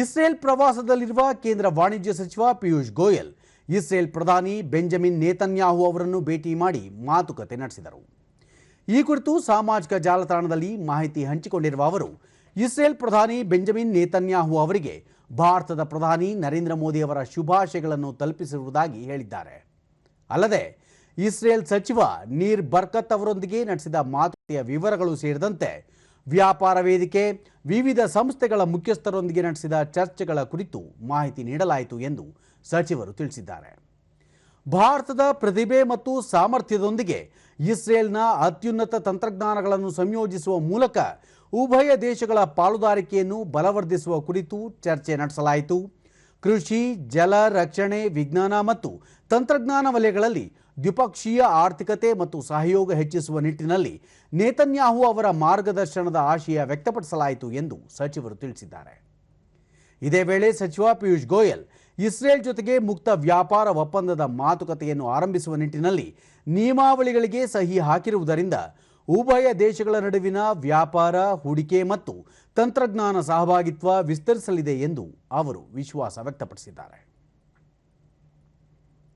Israel ಪ್ರವಾಸದಲ್ಲಿರುವ ಕೇಂದ್ರ ವಾಣಿಜ್ಯ ಸಚಿವ ಪಿಯೂಷ್ ಗೋಯಲ್, ಇಸ್ರೇಲ್ ಪ್ರಧಾನಿ ಬೆಂಜಮಿನ್ ನೇತನ್ಯಾಹು ಅವರನ್ನು ಭೇಟಿ ಮಾಡಿ ಮಾತುಕತೆ ನಡೆಸಿದರು. ಈ ಕುರಿತು ಸಾಮಾಜಿಕ ಜಾಲತಾಣದಲ್ಲಿ ಮಾಹಿತಿ ಹಂಚಿಕೊಂಡಿರುವ ಅವರು, ಇಸ್ರೇಲ್ ಪ್ರಧಾನಿ ಬೆಂಜಮಿನ್ ನೇತನ್ಯಾಹು ಅವರಿಗೆ ಭಾರತದ ಪ್ರಧಾನಿ ನರೇಂದ್ರ ಮೋದಿ ಅವರ ಶುಭಾಶಯಗಳನ್ನು ತಲುಪಿಸಿರುವುದಾಗಿ ಹೇಳಿದ್ದಾರೆ. ಅಲ್ಲದೆ, ಇಸ್ರೇಲ್ ಸಚಿವ ನೀರ್ ಬರ್ಕತ್ ಅವರೊಂದಿಗೆ ನಡೆಸಿದ ಮಾತುಕತೆಯ ವಿವರಗಳು ಸೇರಿದಂತೆ ವ್ಯಾಪಾರ ವೇದಿಕೆ ವಿವಿಧ ಸಂಸ್ಥೆಗಳ ಮುಖ್ಯಸ್ಥರೊಂದಿಗೆ ನಡೆಸಿದ ಚರ್ಚೆಗಳ ಕುರಿತು ಮಾಹಿತಿ ನೀಡಲಾಯಿತು ಎಂದು ಸಚಿವರು ತಿಳಿಸಿದ್ದಾರೆ. ಭಾರತದ ಪ್ರತಿಭೆ ಮತ್ತು ಸಾಮರ್ಥ್ಯದೊಂದಿಗೆ ಇಸ್ರೇಲ್ನ ಅತ್ಯುನ್ನತ ತಂತ್ರಜ್ಞಾನಗಳನ್ನು ಸಂಯೋಜಿಸುವ ಮೂಲಕ ಉಭಯ ದೇಶಗಳ ಪಾಲುದಾರಿಕೆಯನ್ನು ಬಲವರ್ಧಿಸುವ ಕುರಿತು ಚರ್ಚೆ ನಡೆಸಲಾಯಿತು. ಕೃಷಿ, ಜಲ ರಕ್ಷಣೆ, ವಿಜ್ಞಾನ ಮತ್ತು ತಂತ್ರಜ್ಞಾನ ವಲಯಗಳಲ್ಲಿ ದ್ವಿಪಕ್ಷೀಯ ಆರ್ಥಿಕತೆ ಮತ್ತು ಸಹಯೋಗ ಹೆಚ್ಚಿಸುವ ನಿಟ್ಟಿನಲ್ಲಿ ನೇತನ್ಯಾಹು ಅವರ ಮಾರ್ಗದರ್ಶನದ ಆಶಯ ವ್ಯಕ್ತಪಡಿಸಲಾಯಿತು ಎಂದು ಸಚಿವರು ತಿಳಿಸಿದ್ದಾರೆ. ಇದೇ ವೇಳೆ ಸಚಿವ ಪಿಯೂಷ್ ಗೋಯಲ್, ಇಸ್ರೇಲ್ ಜೊತೆಗೆ ಮುಕ್ತ ವ್ಯಾಪಾರ ಒಪ್ಪಂದದ ಮಾತುಕತೆಯನ್ನು ಆರಂಭಿಸುವ ನಿಟ್ಟಿನಲ್ಲಿ ನಿಯಮಾವಳಿಗಳಿಗೆ ಸಹಿ ಹಾಕಿರುವುದರಿಂದ ಉಭಯ ದೇಶಗಳ ನಡುವಿನ ವ್ಯಾಪಾರ ಹೂಡಿಕೆ ಮತ್ತು ತಂತ್ರಜ್ಞಾನ ಸಹಭಾಗಿತ್ವ ವಿಸ್ತರಿಸಲಿದೆ ಎಂದು ಅವರು ವಿಶ್ವಾಸ ವ್ಯಕ್ತಪಡಿಸಿದ್ದಾರೆ.